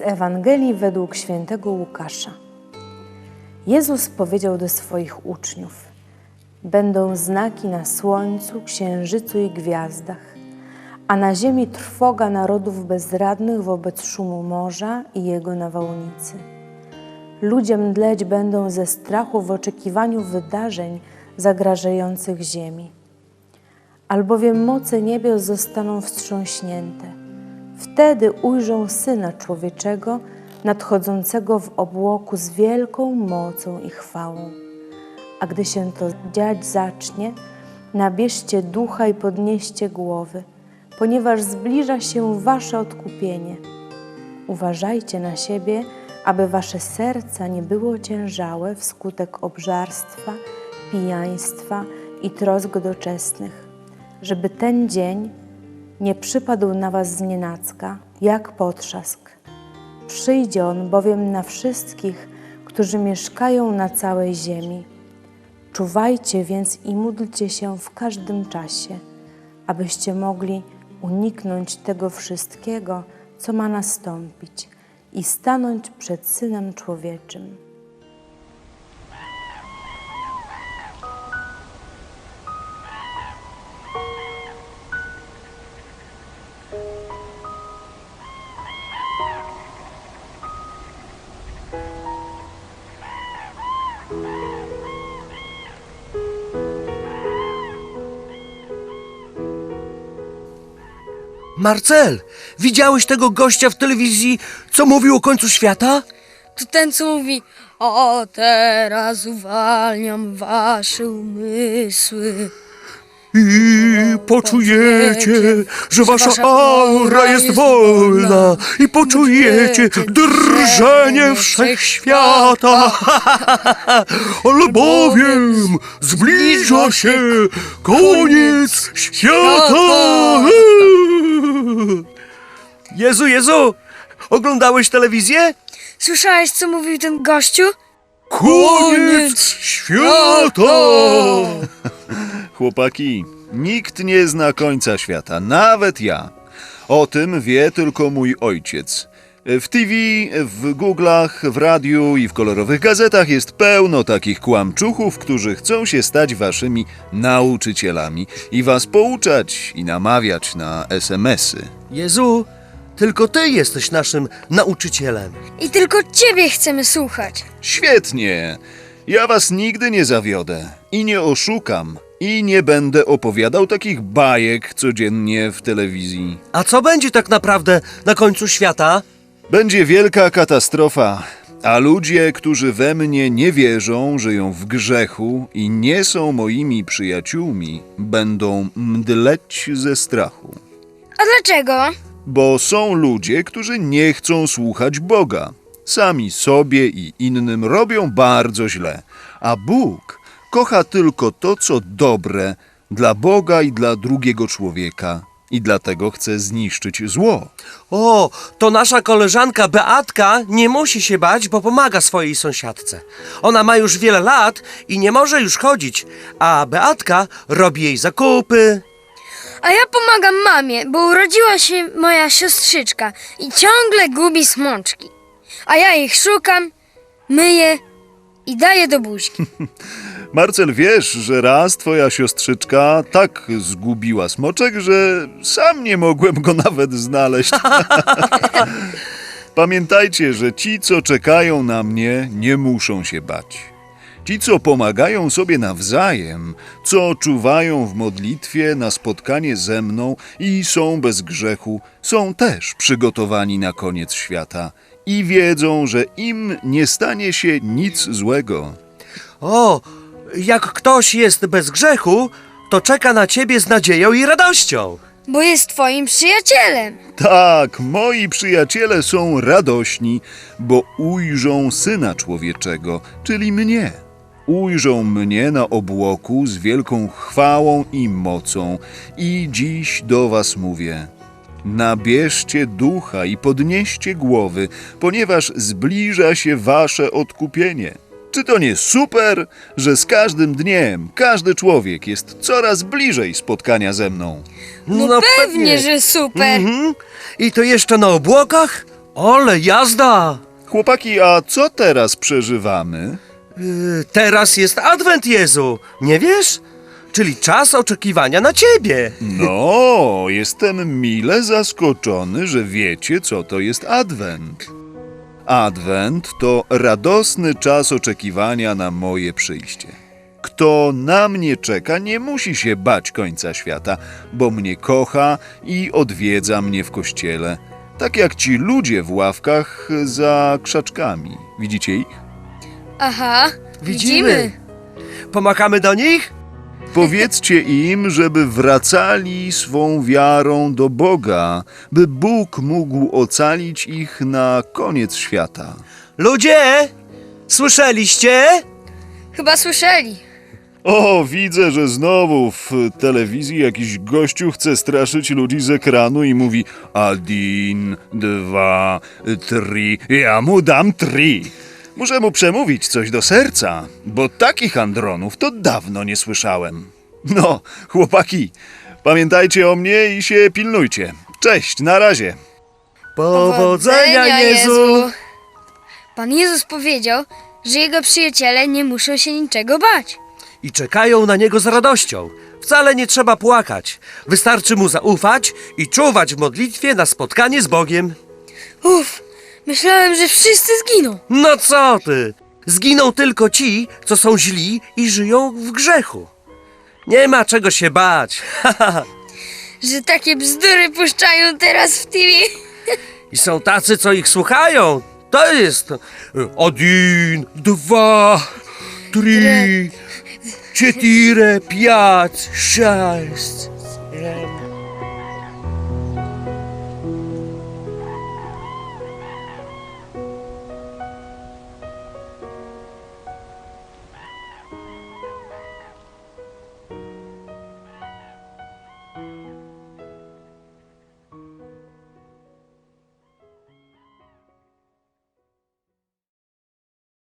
Z Ewangelii według świętego Łukasza. Jezus powiedział do swoich uczniów: Będą znaki na słońcu, księżycu i gwiazdach, a na ziemi trwoga narodów bezradnych wobec szumu morza i jego nawałnicy. Ludzie mdleć będą ze strachu w oczekiwaniu wydarzeń zagrażających ziemi. Albowiem moce niebios zostaną wstrząśnięte. Wtedy ujrzą Syna Człowieczego nadchodzącego w obłoku z wielką mocą i chwałą. A gdy się to dziać zacznie, nabierzcie ducha i podnieście głowy, ponieważ zbliża się wasze odkupienie. Uważajcie na siebie, aby wasze serca nie było ciężałe wskutek obżarstwa, pijaństwa i trosk doczesnych, żeby ten dzień nie przypadł na was znienacka, jak potrzask. Przyjdzie on bowiem na wszystkich, którzy mieszkają na całej ziemi. Czuwajcie więc i módlcie się w każdym czasie, abyście mogli uniknąć tego wszystkiego, co ma nastąpić i stanąć przed Synem Człowieczym. Marcel, widziałeś tego gościa w telewizji, co mówił o końcu świata? To ten, co mówi, o teraz uwalniam wasze umysły. I poczujecie, że wasza aura jest wolna i poczujecie drżenie wszechświata. Albowiem zbliża się koniec świata. Jezu, Jezu, oglądałeś telewizję? Słyszałeś, co mówił ten gościu? Koniec świata! Chłopaki, nikt nie zna końca świata, nawet ja. O tym wie tylko mój ojciec. W TV, w Google'ach, w radiu i w kolorowych gazetach jest pełno takich kłamczuchów, którzy chcą się stać waszymi nauczycielami i was pouczać i namawiać na SMS-y. Jezu, tylko ty jesteś naszym nauczycielem. I tylko ciebie chcemy słuchać. Świetnie! Ja was nigdy nie zawiodę i nie oszukam i nie będę opowiadał takich bajek codziennie w telewizji. A co będzie tak naprawdę na końcu świata? Będzie wielka katastrofa, a ludzie, którzy we mnie nie wierzą, żyją w grzechu i nie są moimi przyjaciółmi, będą mdleć ze strachu. A dlaczego? Bo są ludzie, którzy nie chcą słuchać Boga. Sami sobie i innym robią bardzo źle, a Bóg kocha tylko to, co dobre dla Boga i dla drugiego człowieka, i dlatego chce zniszczyć zło. O, to nasza koleżanka Beatka nie musi się bać, bo pomaga swojej sąsiadce. Ona ma już wiele lat i nie może już chodzić, a Beatka robi jej zakupy. A ja pomagam mamie, bo urodziła się moja siostrzyczka i ciągle gubi smoczki. A ja ich szukam, myję i daję do buźki. Marcel, wiesz, że raz twoja siostrzyczka tak zgubiła smoczek, że sam nie mogłem go nawet znaleźć. Pamiętajcie, że ci, co czekają na mnie, nie muszą się bać. Ci, co pomagają sobie nawzajem, co czuwają w modlitwie na spotkanie ze mną i są bez grzechu, są też przygotowani na koniec świata i wiedzą, że im nie stanie się nic złego. O, jak ktoś jest bez grzechu, to czeka na ciebie z nadzieją i radością. Bo jest twoim przyjacielem. Tak, moi przyjaciele są radośni, bo ujrzą Syna Człowieczego, czyli mnie. Ujrzą mnie na obłoku z wielką chwałą i mocą. I dziś do was mówię: nabierzcie ducha i podnieście głowy, ponieważ zbliża się wasze odkupienie. Czy to nie super, że z każdym dniem każdy człowiek jest coraz bliżej spotkania ze mną? No, pewnie, że super. Mhm. I to jeszcze na obłokach? Ole, jazda! Chłopaki, a co teraz przeżywamy? Yy, teraz jest Adwent Jezu, nie wiesz? Czyli czas oczekiwania na ciebie. No, jestem mile zaskoczony, że wiecie, co to jest Adwent. Adwent to radosny czas oczekiwania na moje przyjście. Kto na mnie czeka, nie musi się bać końca świata, bo mnie kocha i odwiedza mnie w kościele. Tak jak ci ludzie w ławkach za krzaczkami. Widzicie ich? Aha, Widzimy. Pomachamy do nich? Powiedzcie im, żeby wracali swą wiarą do Boga, by Bóg mógł ocalić ich na koniec świata. Ludzie! Słyszeliście? Chyba słyszeli. O, widzę, że znowu w telewizji jakiś gościu chce straszyć ludzi z ekranu i mówi Adin, dwa, trzy, ja mu dam trzy. Muszę mu przemówić coś do serca, bo takich andronów to dawno nie słyszałem. No, chłopaki, pamiętajcie o mnie i się pilnujcie. Cześć, na razie. Powodzenia Jezu! Pan Jezus powiedział, że jego przyjaciele nie muszą się niczego bać. I czekają na niego z radością. Wcale nie trzeba płakać. Wystarczy mu zaufać i czuwać w modlitwie na spotkanie z Bogiem. Uff, myślałem, że wszyscy zginą. No co ty? Zginą tylko ci, co są źli i żyją w grzechu. Nie ma czego się bać. Że takie bzdury puszczają teraz w TV. I są tacy, co ich słuchają. To jest e, один, dwa, trzy, cztery, pięć, sześć, siedem,